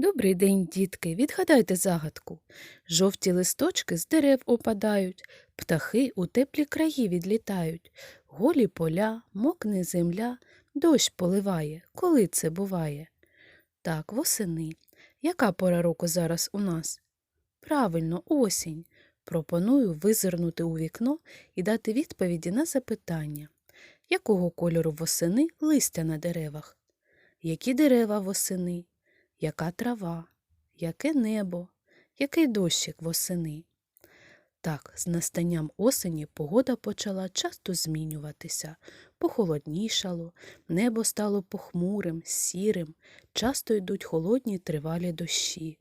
Добрий день, дітки, відгадайте загадку. Жовті листочки з дерев опадають, птахи у теплі краї відлітають, голі поля, мокне земля, дощ поливає. Коли це буває? Так, восени. Яка пора року зараз у нас? Правильно, осінь. Пропоную визирнути у вікно і дати відповіді на запитання. Якого кольору восени листя на деревах? Які дерева восени? Яка трава? Яке небо? Який дощик восени? Так, з настанням осені погода почала часто змінюватися. Похолоднішало, небо стало похмурим, сірим, часто йдуть холодні тривалі дощі.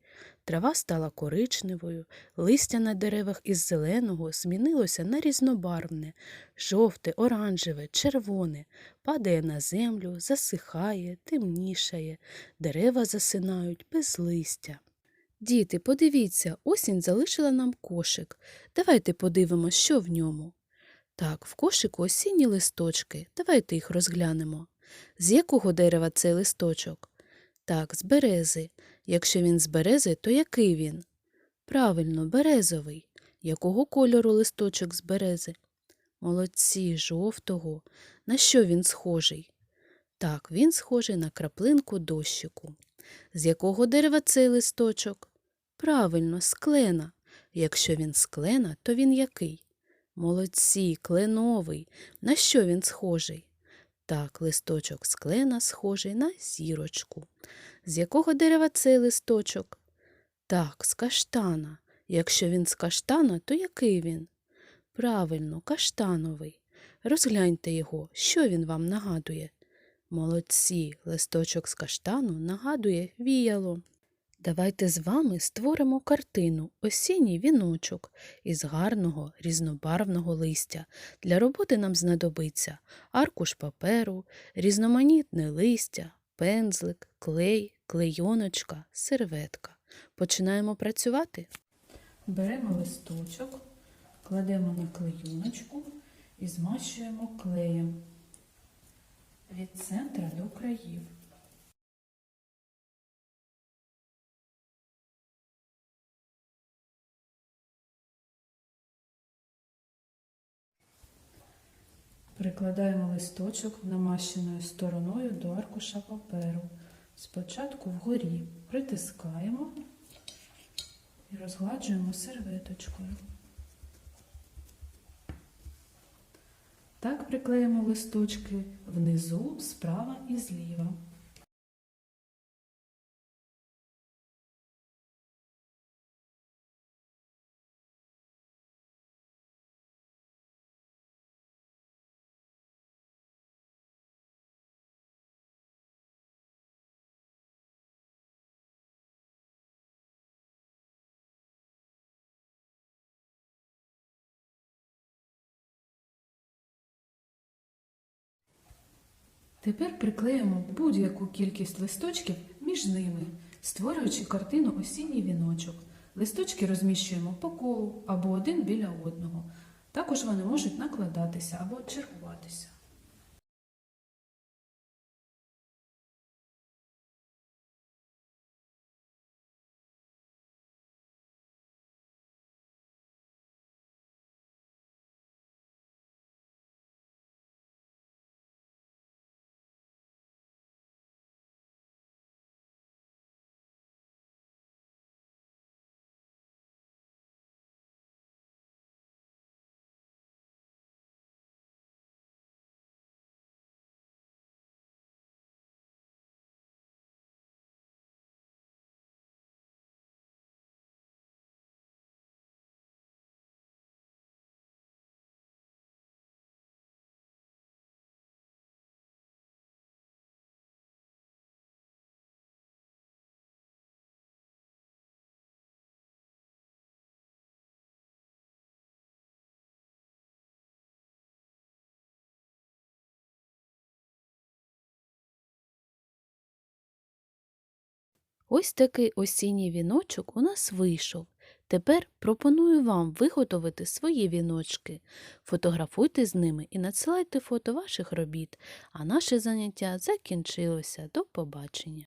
Трава стала коричневою, листя на деревах із зеленого змінилося на різнобарвне, жовте, оранжеве, червоне, падає на землю, засихає, темнішає, дерева засинають без листя. Діти, подивіться, осінь залишила нам кошик. Давайте подивимось, що в ньому. Так, в кошику осінні листочки. Давайте їх розглянемо. З якого дерева цей листочок? Так, з берези. Якщо він з берези, то який він? Правильно, березовий. Якого кольору листочок з берези? Молодці, жовтого. На що він схожий? Так, він схожий на краплинку дощику. З якого дерева цей листочок? Правильно, з клена. Якщо він з клена, то він який? Молодці, кленовий. На що він схожий? Так, листочок з клена схожий на зірочку. З якого дерева цей листочок? Так, з каштана. Якщо він з каштана, то який він? Правильно, каштановий. Розгляньте його, що він вам нагадує. Молодці, листочок з каштану нагадує віяло. Давайте з вами створимо картину осінній віночок із гарного різнобарвного листя. Для роботи нам знадобиться аркуш паперу, різноманітне листя, пензлик, клей, клейоночка, серветка. Починаємо працювати. Беремо листочок, кладемо на клеюночку і змащуємо клеєм від центра до країв. Прикладаємо листочок намащеною стороною до аркуша паперу. Спочатку вгорі притискаємо і розгладжуємо серветочкою. Так приклеїмо листочки внизу, справа і зліва. Тепер приклеїмо будь-яку кількість листочків між ними, створюючи картину осінній віночок. Листочки розміщуємо по колу або один біля одного. Також вони можуть накладатися або чергуватися. Ось такий осінній віночок у нас вийшов. Тепер пропоную вам виготовити свої віночки. Фотографуйте з ними і надсилайте фото ваших робіт. А наше заняття закінчилося. До побачення!